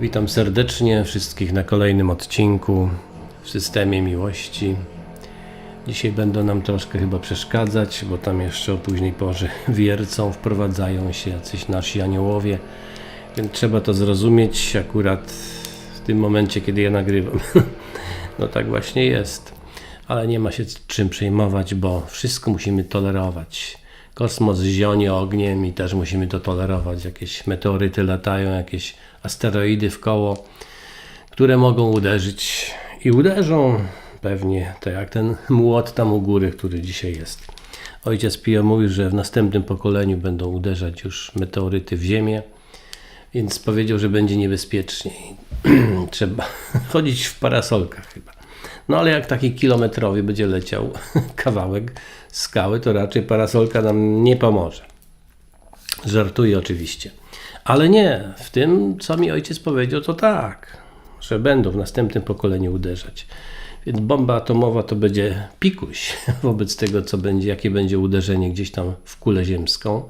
Witam serdecznie wszystkich na kolejnym odcinku w systemie miłości. Dzisiaj będą nam troszkę chyba przeszkadzać, bo tam jeszcze o późnej porze wiercą, wprowadzają się jacyś nasi aniołowie, więc trzeba to zrozumieć akurat w tym momencie, kiedy ja nagrywam. No tak właśnie jest, ale nie ma się czym przejmować, bo wszystko musimy tolerować. Kosmos zionie ogniem i też musimy to tolerować. Jakieś meteoryty latają, jakieś asteroidy w koło, które mogą uderzyć i uderzą pewnie, tak jak ten młot tam u góry, który dzisiaj jest. Ojciec Pio mówił, że w następnym pokoleniu będą uderzać już meteoryty w Ziemię, więc powiedział, że będzie niebezpieczniej. Trzeba chodzić w parasolkach chyba. No ale jak taki kilometrowy będzie leciał kawałek skały, to raczej parasolka nam nie pomoże. Żartuję oczywiście. Ale nie, w tym, co mi ojciec powiedział, to tak, że będą w następnym pokoleniu uderzać. Więc bomba atomowa to będzie pikuś wobec tego, co będzie, jakie będzie uderzenie gdzieś tam w kulę ziemską,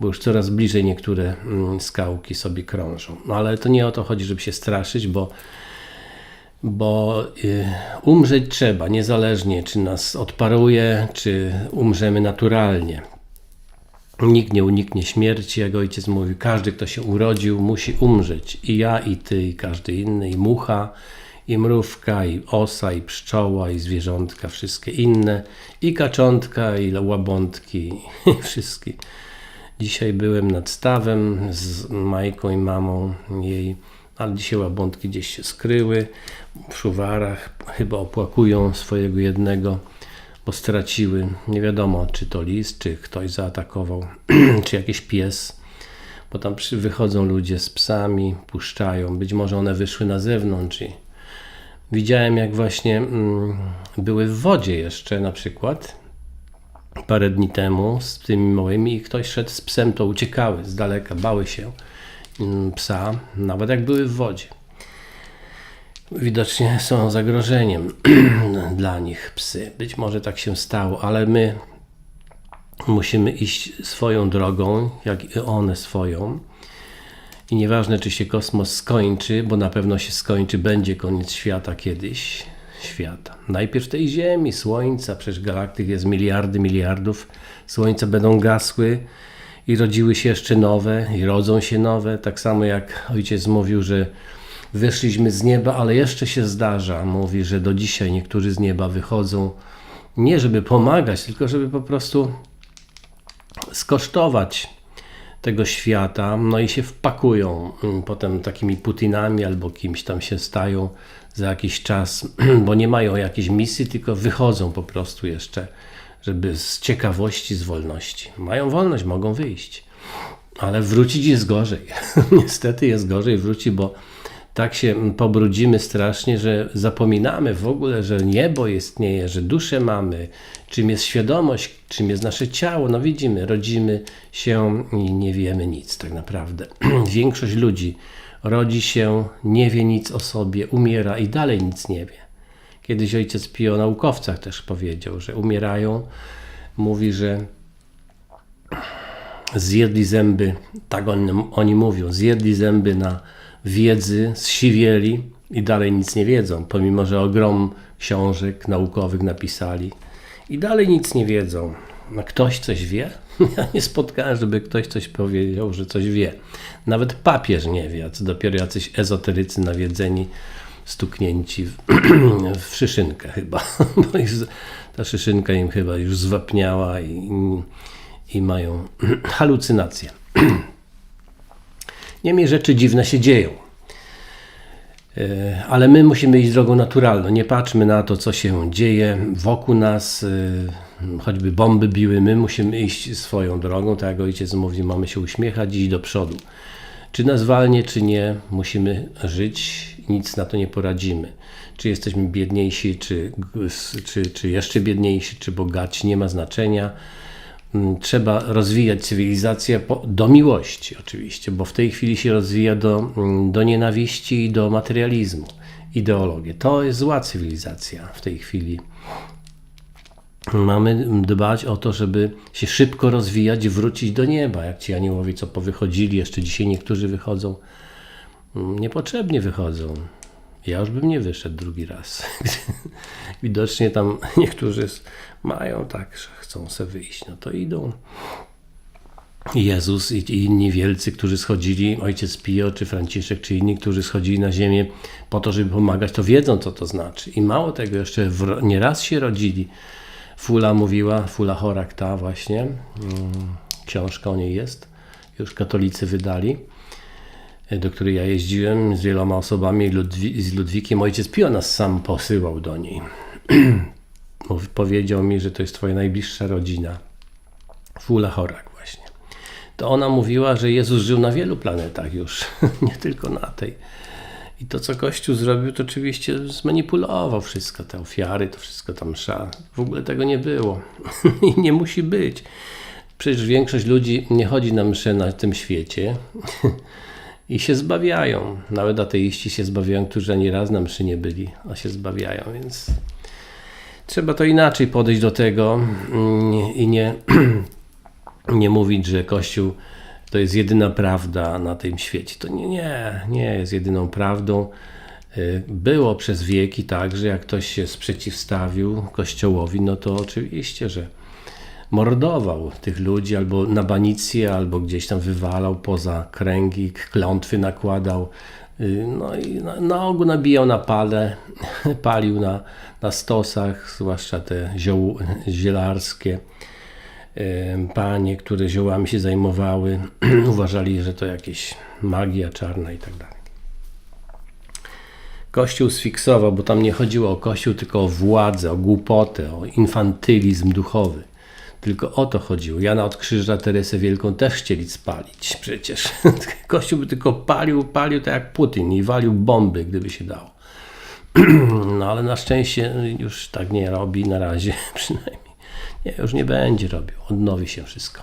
bo już coraz bliżej niektóre mm, skałki sobie krążą. No ale to nie o to chodzi, żeby się straszyć, bo bo y, umrzeć trzeba, niezależnie czy nas odparuje, czy umrzemy naturalnie. Nikt nie uniknie śmierci, jak ojciec mówił. Każdy, kto się urodził, musi umrzeć. I ja, i ty, i każdy inny, i mucha, i mrówka, i osa, i pszczoła, i zwierzątka, wszystkie inne, i kaczątka, i łabątki, i wszystkie. Dzisiaj byłem nad stawem z Majką i mamą jej, ale dzisiaj łabątki gdzieś się skryły w szuwarach, chyba opłakują swojego jednego, bo straciły. Nie wiadomo, czy to lis, czy ktoś zaatakował, czy jakiś pies, bo tam wychodzą ludzie z psami, puszczają. Być może one wyszły na zewnątrz i widziałem, jak właśnie mm, były w wodzie jeszcze na przykład parę dni temu z tymi małymi i ktoś szedł z psem, to uciekały z daleka, bały się mm, psa, nawet jak były w wodzie. Widocznie są zagrożeniem dla nich psy. Być może tak się stało, ale my musimy iść swoją drogą, jak i one swoją. I nieważne, czy się kosmos skończy, bo na pewno się skończy, będzie koniec świata kiedyś. Świata. Najpierw tej Ziemi, Słońca, przecież galaktyk jest miliardy, miliardów. Słońca będą gasły i rodziły się jeszcze nowe, i rodzą się nowe. Tak samo jak ojciec mówił, że wyszliśmy z nieba, ale jeszcze się zdarza. Mówi, że do dzisiaj niektórzy z nieba wychodzą nie żeby pomagać, tylko żeby po prostu skosztować tego świata, no i się wpakują mm, potem takimi Putinami albo kimś tam się stają za jakiś czas, bo nie mają jakiejś misji, tylko wychodzą po prostu jeszcze, żeby z ciekawości, z wolności. Mają wolność, mogą wyjść, ale wrócić jest gorzej. Niestety jest gorzej wróci, bo tak się pobrudzimy strasznie, że zapominamy w ogóle, że niebo istnieje, że duszę mamy, czym jest świadomość, czym jest nasze ciało. No widzimy, rodzimy się i nie wiemy nic tak naprawdę. Większość ludzi rodzi się, nie wie nic o sobie, umiera i dalej nic nie wie. Kiedyś ojciec Pio o naukowcach też powiedział, że umierają. Mówi, że zjedli zęby, tak oni mówią, zjedli zęby na wiedzy, zsiwieli i dalej nic nie wiedzą, pomimo że ogrom książek naukowych napisali i dalej nic nie wiedzą. No ktoś coś wie? Ja nie spotkałem, żeby ktoś coś powiedział, że coś wie. Nawet papież nie wie, a co dopiero jacyś ezoterycy nawiedzeni, stuknięci w, w szyszynkę chyba, bo już, ta szyszynka im chyba już zwapniała i, i mają halucynacje. Niemniej rzeczy dziwne się dzieją. E, Ale my musimy iść drogą naturalną. Nie patrzmy na to, co się dzieje wokół nas, e, choćby bomby biły. My musimy iść swoją drogą. Tak jak ojciec mówi, mamy się uśmiechać i iść do przodu. Czy nas walnie, czy nie, musimy żyć, nic na to nie poradzimy. Czy jesteśmy biedniejsi, czy, czy, czy jeszcze biedniejsi, czy bogaci, nie ma znaczenia trzeba rozwijać cywilizację do miłości, oczywiście, bo w tej chwili się rozwija do, mm, do nienawiści i do materializmu. Ideologię. To jest zła cywilizacja w tej chwili. Mamy dbać o to, żeby się szybko rozwijać wrócić do nieba, jak ci aniołowie, co powychodzili, jeszcze dzisiaj niektórzy wychodzą mm, niepotrzebnie wychodzą. Ja już bym nie wyszedł drugi raz. Widocznie tam niektórzy mają tak, że chcą sobie wyjść, no to idą. Jezus i inni wielcy, którzy schodzili, ojciec Pio czy Franciszek, czy inni, którzy schodzili na ziemię po to, żeby pomagać, to wiedzą, co to znaczy. I mało tego, jeszcze nieraz się rodzili. Fula mówiła, Fula Horak ta właśnie, mm, książka o niej jest, już katolicy wydali, do której ja jeździłem z wieloma osobami, Ludwi, z Ludwikiem. Ojciec Pio nas sam posyłał do niej. Powiedział mi, że to jest twoja najbliższa rodzina. Fula Horak właśnie. To ona mówiła, że Jezus żył na wielu planetach już, nie tylko na tej. I to, co Kościół zrobił, to oczywiście zmanipulował wszystko, te ofiary, to wszystko tam msza. W ogóle tego nie było i nie musi być. Przecież większość ludzi nie chodzi na mszę na tym świecie i się zbawiają. Nawet ateiści się zbawiają, którzy ani raz na mszy nie byli, a się zbawiają, więc trzeba to inaczej podejść do tego mm, i nie, nie mówić, że Kościół to jest jedyna prawda na tym świecie. To nie, nie, nie jest jedyną prawdą. Y, Było przez wieki tak, że jak ktoś się sprzeciwstawił Kościołowi, no to oczywiście, że mordował tych ludzi albo na banicję, albo gdzieś tam wywalał poza kręgi, klątwy nakładał. Y, No i na, na ogół nabijał na pale, palił na, na stosach, zwłaszcza te zioł, zielarskie em, panie, które ziołami się zajmowały, uważali, że to jakieś magia czarna i tak dalej. Kościół sfiksował, bo tam nie chodziło o Kościół, tylko o władzę, o głupotę, o infantylizm duchowy. Tylko o to chodziło. Jana od Krzyża Teresę Wielką też chcieli spalić przecież. Kościół by tylko palił, palił tak jak Putin i walił bomby, gdyby się dało. No ale na szczęście już tak nie robi na razie przynajmniej. Nie, już nie będzie robił. Odnowi się wszystko.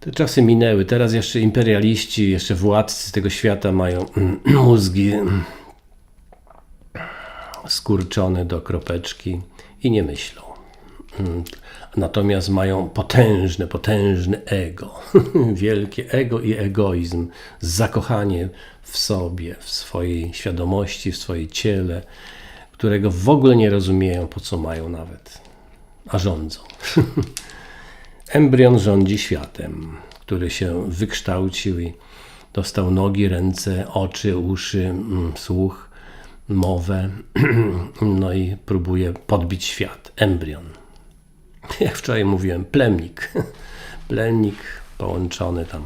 Te czasy minęły. Teraz jeszcze imperialiści, jeszcze władcy tego świata mają mózgi skurczone do kropeczki i nie myślą. Natomiast mają potężne, potężne ego. Wielkie ego i egoizm. Zakochanie w sobie, w swojej świadomości, w swoim ciele, którego w ogóle nie rozumieją, po co mają nawet, a rządzą. Embrion rządzi światem, który się wykształcił i dostał nogi, ręce, oczy, uszy, mm, słuch, mowę, no i próbuje podbić świat. Embrion. Jak wczoraj mówiłem, plemnik. Plemnik połączony tam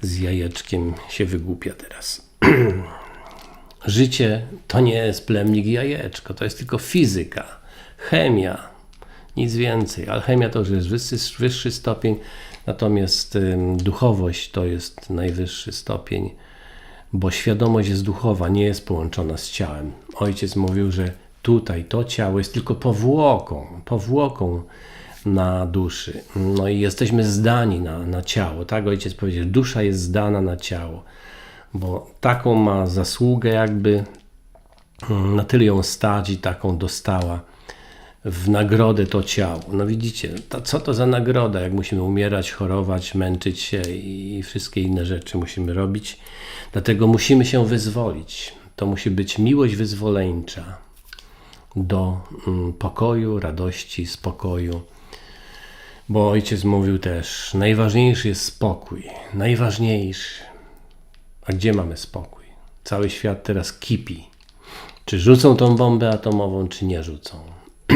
z jajeczkiem się wygłupia teraz. Życie to nie jest plemnik i jajeczko, to jest tylko fizyka, chemia, nic więcej. Alchemia to już jest wyższy, wyższy stopień, natomiast ym, duchowość to jest najwyższy stopień, bo świadomość jest duchowa, nie jest połączona z ciałem. Ojciec mówił, że tutaj to ciało jest tylko powłoką, powłoką na duszy. No i jesteśmy zdani na, na ciało, tak? Ojciec powiedział, dusza jest zdana na ciało, bo taką ma zasługę jakby, na tyle ją stać i taką dostała w nagrodę to ciało. No widzicie, to, co to za nagroda, jak musimy umierać, chorować, męczyć się i wszystkie inne rzeczy musimy robić. Dlatego musimy się wyzwolić. To musi być miłość wyzwoleńcza do mm, pokoju, radości, spokoju. Bo ojciec mówił też, najważniejszy jest spokój. Najważniejszy. A gdzie mamy spokój? Cały świat teraz kipi. Czy rzucą tą bombę atomową, czy nie rzucą?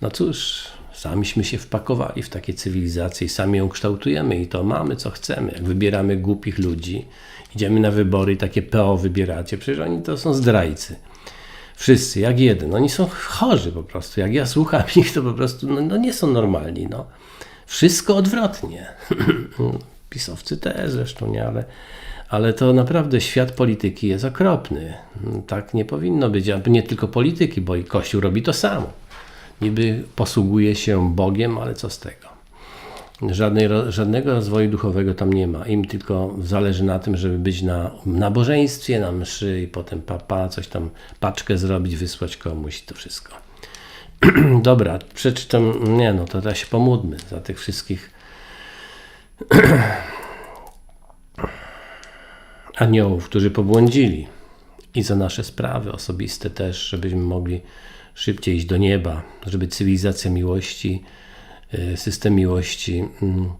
No cóż, samiśmy się wpakowali w takie cywilizacje i sami ją kształtujemy i to mamy co chcemy. Jak wybieramy głupich ludzi, idziemy na wybory i takie PO wybieracie, przecież oni to są zdrajcy. Wszyscy, jak jeden. Oni są chorzy po prostu. Jak ja słucham ich, to po prostu no, no nie są normalni. No. Wszystko odwrotnie. Pisowcy też zresztą, nie? Ale, ale to naprawdę świat polityki jest okropny. Tak nie powinno być. A nie tylko polityki, bo i Kościół robi to samo. Niby posługuje się Bogiem, ale co z tego? Żadnej, żadnego rozwoju duchowego tam nie ma. Im tylko zależy na tym, żeby być na nabożeństwie, na mszy i potem papa, coś tam, paczkę zrobić, wysłać komuś to wszystko. Dobra, przeczytam, nie no, to teraz się pomódmy za tych wszystkich aniołów, którzy pobłądzili i za nasze sprawy osobiste też, żebyśmy mogli szybciej iść do nieba, żeby cywilizacja miłości, y, system miłości mm,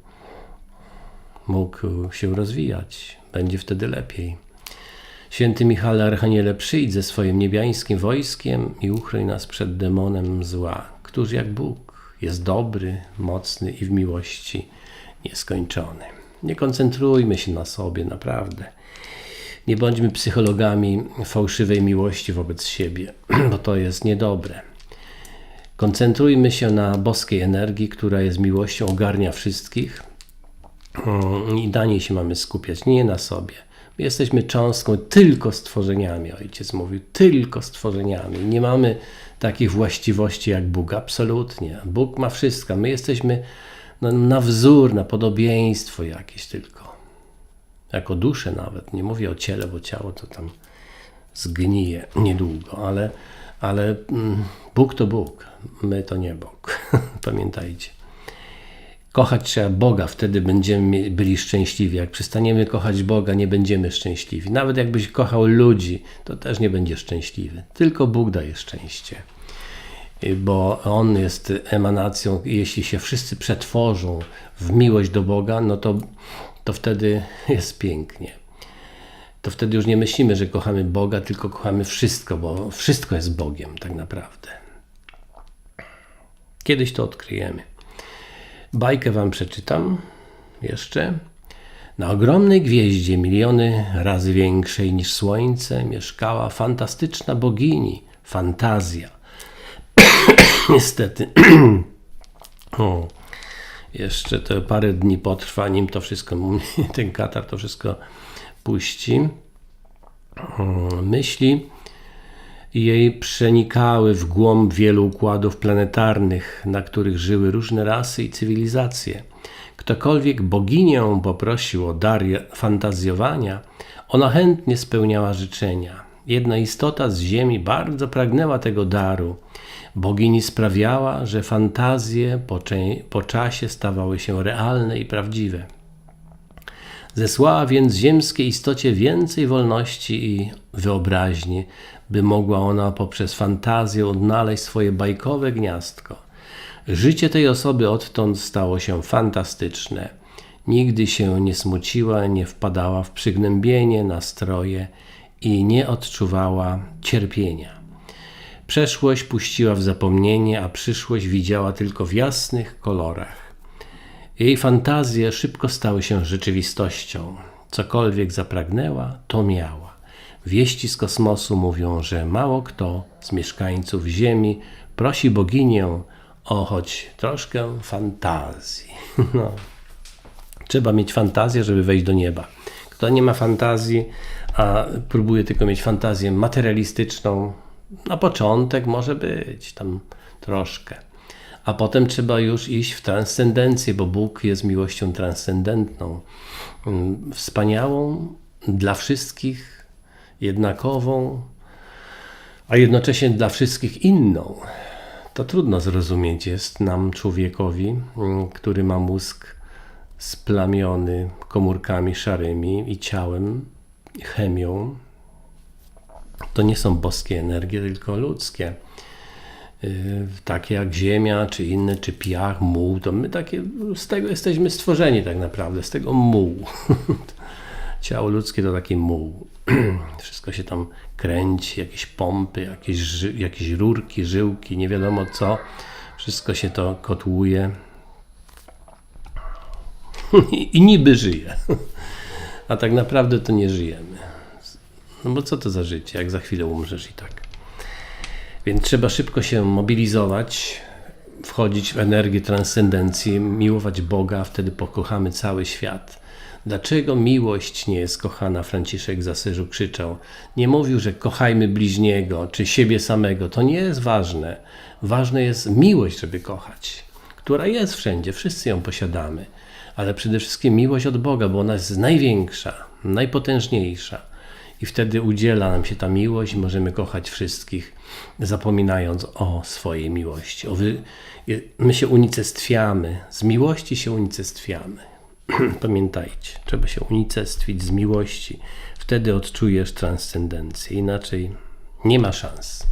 mógł się rozwijać. Będzie wtedy lepiej. Święty Michale Archaniele, przyjdź ze swoim niebiańskim wojskiem i uchroń nas przed demonem zła, któż jak Bóg jest dobry, mocny i w miłości nieskończony. Nie koncentrujmy się na sobie, naprawdę. Nie bądźmy psychologami fałszywej miłości wobec siebie, bo to jest niedobre. Koncentrujmy się na boskiej energii, która jest miłością, ogarnia wszystkich mm, i na niej się mamy skupiać, nie na sobie. My jesteśmy cząstką tylko stworzeniami, ojciec mówił, tylko stworzeniami. Nie mamy takich właściwości jak Bóg, absolutnie. Bóg ma wszystko. My jesteśmy na wzór, na podobieństwo jakieś tylko. Jako dusze nawet. Nie mówię o ciele, bo ciało to tam zgnije niedługo, ale, ale mm, Bóg to Bóg. My to nie Bóg. Pamiętajcie. Kochać trzeba Boga, wtedy będziemy byli szczęśliwi. Jak przestaniemy kochać Boga, nie będziemy szczęśliwi. Nawet jakbyś kochał ludzi, to też nie będziesz szczęśliwy. Tylko Bóg daje szczęście. Bo On jest emanacją, jeśli się wszyscy przetworzą w miłość do Boga, no to, to wtedy jest pięknie. To wtedy już nie myślimy, że kochamy Boga, tylko kochamy wszystko, bo wszystko jest Bogiem tak naprawdę. Kiedyś to odkryjemy. Bajkę wam przeczytam jeszcze. Na ogromnej gwieździe, miliony razy większej niż Słońce, mieszkała fantastyczna bogini, fantazja. Niestety. o, jeszcze to parę dni potrwa, nim to wszystko, ten katar to wszystko puści. Myśli jej przenikały w głąb wielu układów planetarnych, na których żyły różne rasy i cywilizacje. Ktokolwiek boginię poprosił o dar fantazjowania, ona chętnie spełniała życzenia. Jedna istota z ziemi bardzo pragnęła tego daru. Bogini sprawiała, że fantazje po, po czasie stawały się realne i prawdziwe. Zesłała więc ziemskiej istocie więcej wolności i wyobraźni, by mogła ona poprzez fantazję odnaleźć swoje bajkowe gniazdko. Życie tej osoby odtąd stało się fantastyczne. Nigdy się nie smuciła, nie wpadała w przygnębienie, nastroje i nie odczuwała cierpienia. Przeszłość puściła w zapomnienie, a przyszłość widziała tylko w jasnych kolorach. Jej fantazje szybko stały się rzeczywistością. Cokolwiek zapragnęła, to miała. Wieści z kosmosu mówią, że mało kto z mieszkańców Ziemi prosi boginię o choć troszkę fantazji. No. Trzeba mieć fantazję, żeby wejść do nieba. Kto nie ma fantazji, a próbuje tylko mieć fantazję materialistyczną, na początek może być tam troszkę a potem trzeba już iść w transcendencję, bo Bóg jest miłością transcendentną, wspaniałą dla wszystkich, jednakową, a jednocześnie dla wszystkich inną. To trudno zrozumieć jest nam, człowiekowi, który ma mózg splamiony komórkami szarymi i ciałem, chemią. To nie są boskie energie, tylko ludzkie. Y, takie jak ziemia, czy inne, czy piach, muł, to my takie, z tego jesteśmy stworzeni tak naprawdę, z tego mułu. Ciało ludzkie to taki muł. Wszystko się tam kręci, jakieś pompy, jakieś, jakieś rurki, żyłki, nie wiadomo co. Wszystko się to kotłuje. I niby żyje. A tak naprawdę to nie żyjemy. No bo co to za życie, jak za chwilę umrzesz i tak. Więc trzeba szybko się mobilizować, wchodzić w energię transcendencji, miłować Boga, wtedy pokochamy cały świat. Dlaczego miłość nie jest kochana? Franciszek z Asyżu krzyczał. Nie mówił, że kochajmy bliźniego czy siebie samego. To nie jest ważne. Ważne jest miłość, żeby kochać, która jest wszędzie, wszyscy ją posiadamy. Ale przede wszystkim miłość od Boga, bo ona jest największa, najpotężniejsza. I wtedy udziela nam się ta miłość możemy kochać wszystkich, zapominając o swojej miłości. O wy... My się unicestwiamy, z miłości się unicestwiamy. Pamiętajcie, trzeba się unicestwić z miłości. Wtedy odczujesz transcendencję. Inaczej nie ma szans.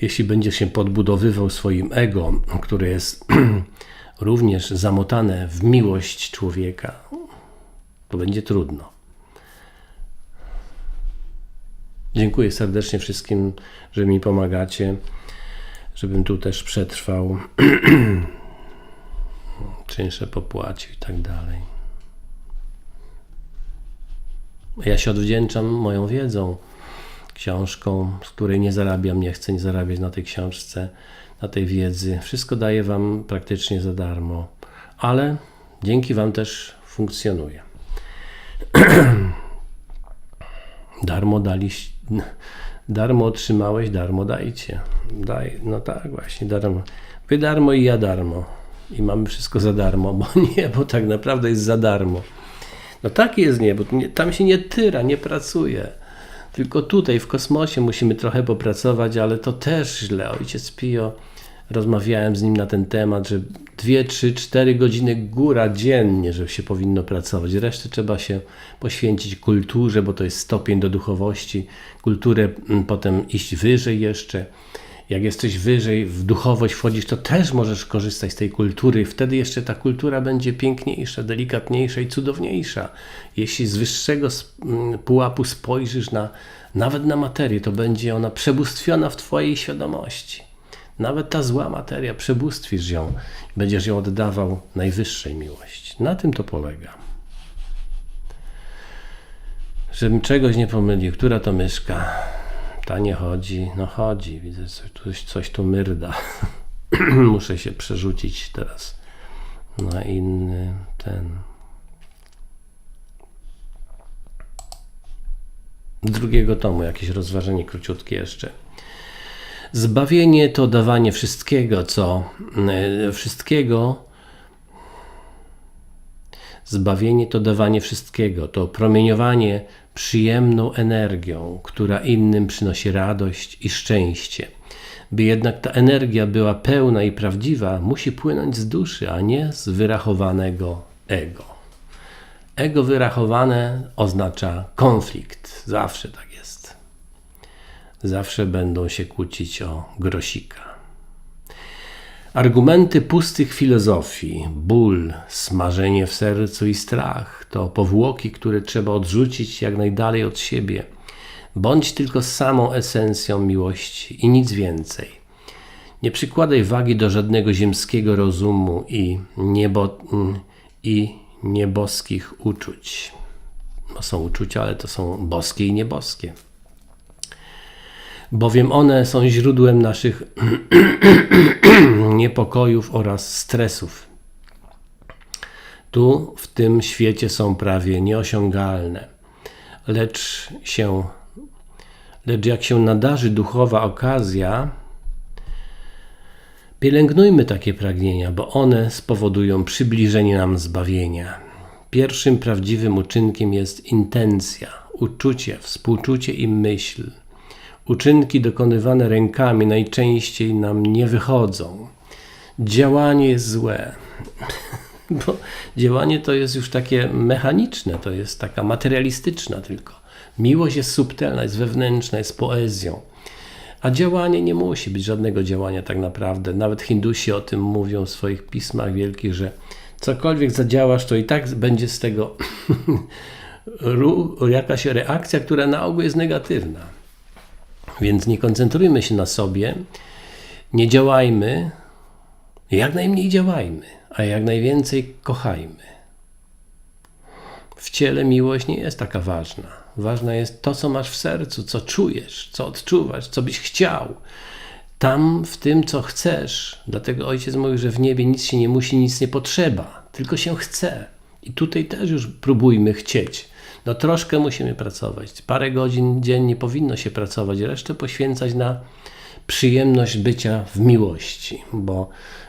Jeśli będziesz się podbudowywał swoim ego, które jest również zamotane w miłość człowieka, to będzie trudno. Dziękuję serdecznie wszystkim, że mi pomagacie, żebym tu też przetrwał, czynsze popłacił i tak dalej. Ja się odwdzięczam moją wiedzą, książką, z której nie zarabiam, nie chcę nie zarabiać na tej książce, na tej wiedzy. Wszystko daję Wam praktycznie za darmo, ale dzięki Wam też funkcjonuje. darmo daliście, darmo otrzymałeś, darmo dajcie. Daj, no tak właśnie, darmo. Wy darmo i ja darmo. I mamy wszystko za darmo, bo nie, bo tak naprawdę jest za darmo. No tak jest nie, bo nie, tam się nie tyra, nie pracuje. Tylko tutaj w kosmosie musimy trochę popracować, ale to też źle. Ojciec Pio, rozmawiałem z nim na ten temat, że 2, 3, 4 godziny góra dziennie, że się powinno pracować. Resztę trzeba się poświęcić kulturze, bo to jest stopień do duchowości. Kulturę mm, potem iść wyżej jeszcze jak jesteś wyżej w duchowość wchodzisz, to też możesz korzystać z tej kultury. Wtedy jeszcze ta kultura będzie piękniejsza, delikatniejsza i cudowniejsza. Jeśli z wyższego mm, pułapu spojrzysz na nawet na materię, to będzie ona przebóstwiona w Twojej świadomości. Nawet ta zła materia, przebóstwisz ją, będziesz ją oddawał najwyższej miłości. Na tym to polega. Żebym czegoś nie pomylił, która to myszka? Ta nie chodzi, no chodzi, widzę, coś, coś tu myrda. Muszę się przerzucić teraz na inny ten. drugiego tomu jakieś rozważenie króciutkie jeszcze. Zbawienie to dawanie wszystkiego, co e, wszystkiego. Zbawienie to dawanie wszystkiego, to promieniowanie przyjemną energią, która innym przynosi radość i szczęście. By jednak ta energia była pełna i prawdziwa, musi płynąć z duszy, a nie z wyrachowanego ego. Ego wyrachowane oznacza konflikt. Zawsze tak jest. Zawsze będą się kłócić o grosika. Argumenty pustych filozofii, ból, smażenie w sercu i strach to powłoki, które trzeba odrzucić jak najdalej od siebie. Bądź tylko samą esencją miłości i nic więcej. Nie przykładaj wagi do żadnego ziemskiego rozumu i, niebo, i nieboskich uczuć. No są uczucia, ale to są boskie i nieboskie bowiem one są źródłem naszych niepokojów oraz stresów. Tu, w tym świecie, są prawie nieosiągalne, lecz się, lecz jak się nadarzy duchowa okazja, pielęgnujmy takie pragnienia, bo one spowodują przybliżenie nam zbawienia. Pierwszym prawdziwym uczynkiem jest intencja, uczucie, współczucie i myśl – Uczynki dokonywane rękami najczęściej nam nie wychodzą. Działanie jest złe. Bo działanie to jest już takie mechaniczne, to jest taka materialistyczna tylko. Miłość jest subtelna, jest wewnętrzna, jest poezją. A działanie nie musi być żadnego działania tak naprawdę. Nawet Hindusi o tym mówią w swoich pismach wielkich, że cokolwiek zadziałasz, to i tak będzie z tego jakaś reakcja, która na ogół jest negatywna. Więc nie koncentrujmy się na sobie, nie działajmy, jak najmniej działajmy, a jak najwięcej kochajmy. W ciele miłość nie jest taka ważna. Ważna jest to, co masz w sercu, co czujesz, co odczuwasz, co byś chciał. Tam, w tym, co chcesz. Dlatego ojciec mówi, że w niebie nic się nie musi, nic nie potrzeba, tylko się chce. I tutaj też już próbujmy chcieć. No troszkę musimy pracować. Parę godzin dziennie powinno się pracować, resztę poświęcać na przyjemność bycia w miłości, bo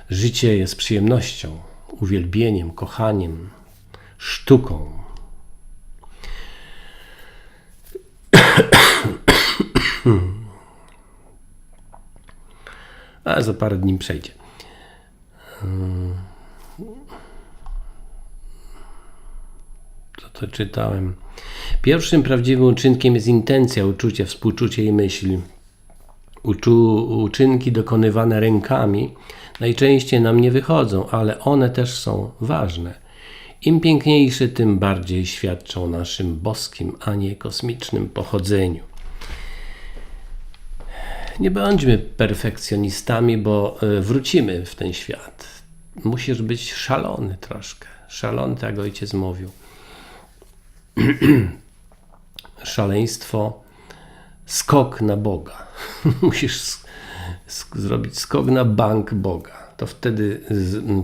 życie jest przyjemnością, uwielbieniem, kochaniem, sztuką. A za parę dni przejdzie. To czytałem. Pierwszym prawdziwym uczynkiem jest intencja, uczucie, współczucie i myśl. Uczu, uczynki dokonywane rękami najczęściej nam nie wychodzą, ale one też są ważne. Im piękniejsze, tym bardziej świadczą o naszym boskim, a nie kosmicznym pochodzeniu. Nie bądźmy perfekcjonistami, bo y, wrócimy w ten świat. Musisz być szalony troszkę. Szalony, tak ojciec mówił. Szaleństwo, skok na Boga. Musisz zrobić skok na bank Boga. To wtedy,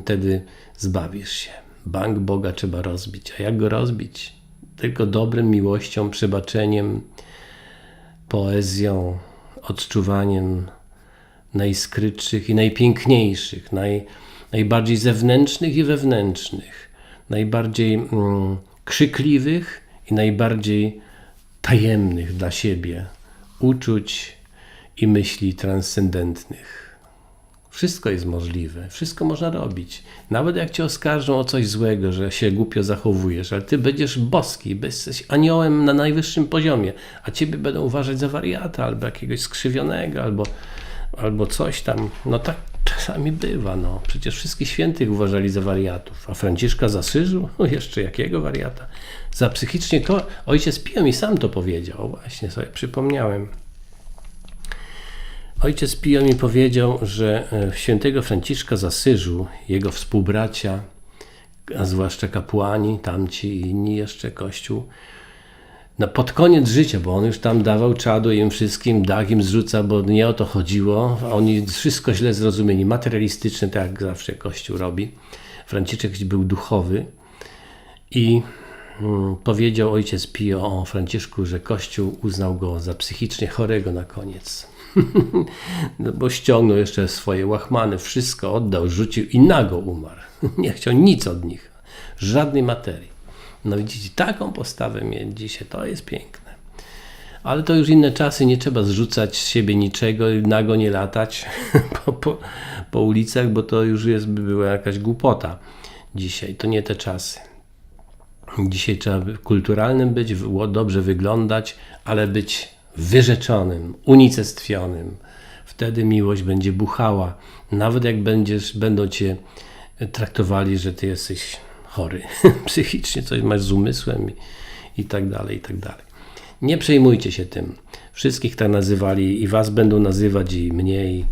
wtedy zbawisz się. Bank Boga trzeba rozbić. A jak go rozbić? Tylko dobrem, miłością, przebaczeniem, poezją, odczuwaniem najskrytszych i najpiękniejszych, naj, najbardziej zewnętrznych i wewnętrznych, najbardziej mm, krzykliwych i najbardziej tajemnych dla siebie uczuć i myśli transcendentnych. Wszystko jest możliwe, wszystko można robić. Nawet jak cię oskarżą o coś złego, że się głupio zachowujesz, ale ty będziesz boski, jesteś aniołem na najwyższym poziomie, a ciebie będą uważać za wariata, albo jakiegoś skrzywionego, albo, albo coś tam. No tak czasami bywa, no. Przecież wszystkich świętych uważali za wariatów, a Franciszka za Syżu? No jeszcze jakiego wariata? Za psychicznie to ojciec Pio mi sam to powiedział, właśnie sobie przypomniałem. Ojciec Pio mi powiedział, że e, świętego Franciszka z Asyżu, jego współbracia, a zwłaszcza kapłani, tamci i inni jeszcze kościół, na pod koniec życia, bo on już tam dawał czadu im wszystkim, dach im zrzuca, bo nie o to chodziło, oni wszystko źle zrozumieli, materialistyczne, tak jak zawsze Kościół robi. Franciszek był duchowy i mm, powiedział ojciec Pio o Franciszku, że Kościół uznał go za psychicznie chorego na koniec. no bo ściągnął jeszcze swoje łachmany, wszystko oddał, rzucił i nago umarł. Nie chciał nic od nich, żadnej materii. No widzicie, taką postawę mieć dzisiaj, to jest piękne. Ale to już inne czasy, nie trzeba zrzucać z siebie niczego, nago nie latać po, po, po ulicach, bo to już jest, by była jakaś głupota. Dzisiaj to nie te czasy. Dzisiaj trzeba kulturalnym być, dobrze wyglądać, ale być wyrzeczonym, unicestwionym. Wtedy miłość będzie buchała. Nawet jak będziesz, będą cię traktowali, że ty jesteś chory psychicznie, coś masz z umysłem i, i tak dalej, i tak dalej. Nie przejmujcie się tym. Wszystkich tak nazywali i was będą nazywać i mnie i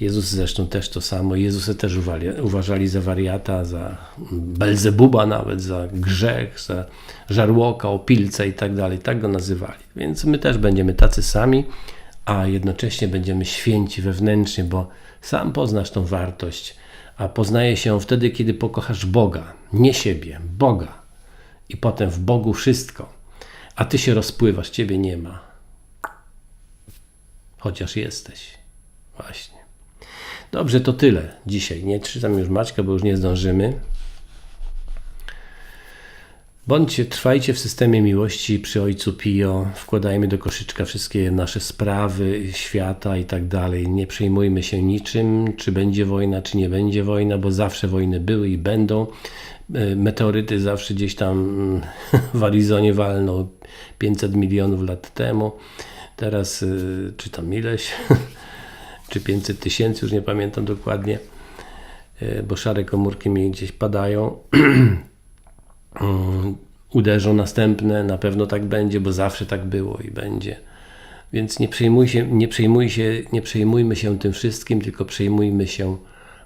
Jezus zresztą też to samo. Jezusa też uwali, uważali za wariata, za Belzebuba nawet, za grzech, za żarłoka, opilca i tak dalej. Tak go nazywali. Więc my też będziemy tacy sami, a jednocześnie będziemy święci wewnętrznie, bo sam poznasz tą wartość, a poznaje się ją wtedy, kiedy pokochasz Boga, nie siebie, Boga. I potem w Bogu wszystko, a ty się rozpływasz, ciebie nie ma. Chociaż jesteś. Właśnie. Dobrze, to tyle dzisiaj. Nie czytam już Maćka, bo już nie zdążymy. Bądźcie, trwajcie w systemie miłości przy Ojcu Pio. Wkładajmy do koszyczka wszystkie nasze sprawy, świata i tak dalej. Nie przejmujmy się niczym, czy będzie wojna, czy nie będzie wojna, bo zawsze wojny były i będą. E, Meteoryty zawsze gdzieś tam mm, w Arizonie walną 500 milionów lat temu. Teraz, y, czy tam ileś, czy 500 tysięcy, już nie pamiętam dokładnie, y, bo szare komórki mi gdzieś padają. Mm, uderzą następne, na pewno tak będzie, bo zawsze tak było i będzie. Więc nie, przejmuj się, nie, przejmuj się, nie przejmujmy się tym wszystkim, tylko przejmujmy się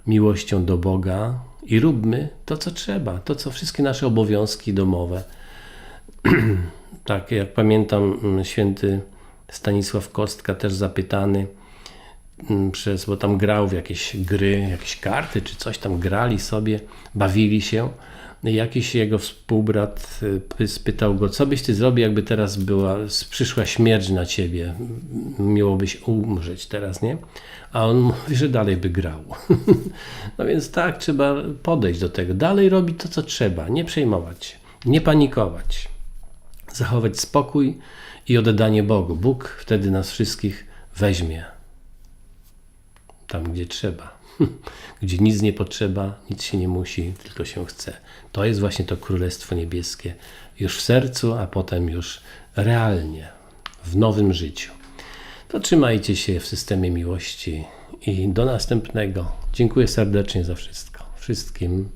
miłością do Boga i róbmy to, co trzeba, to, co wszystkie nasze obowiązki domowe. tak, jak pamiętam, mm, święty Stanisław Kostka, też zapytany mm, przez, bo tam grał w jakieś gry, jakieś karty czy coś tam grali sobie, bawili się. Jakiś jego współbrat y, spytał go, co byś ty zrobił, jakby teraz była, przyszła śmierć na ciebie, miałobyś umrzeć teraz, nie? A on mówi, że dalej by grał. no więc tak, trzeba podejść do tego. Dalej robić to, co trzeba, nie przejmować się, nie panikować, zachować spokój i oddanie Bogu. Bóg wtedy nas wszystkich weźmie tam, gdzie trzeba. gdzie nic nie potrzeba, nic się nie musi, tylko się chce. To jest właśnie to Królestwo Niebieskie już w sercu, a potem już realnie, w nowym życiu. To trzymajcie się w systemie miłości i do następnego. Dziękuję serdecznie za wszystko. Wszystkim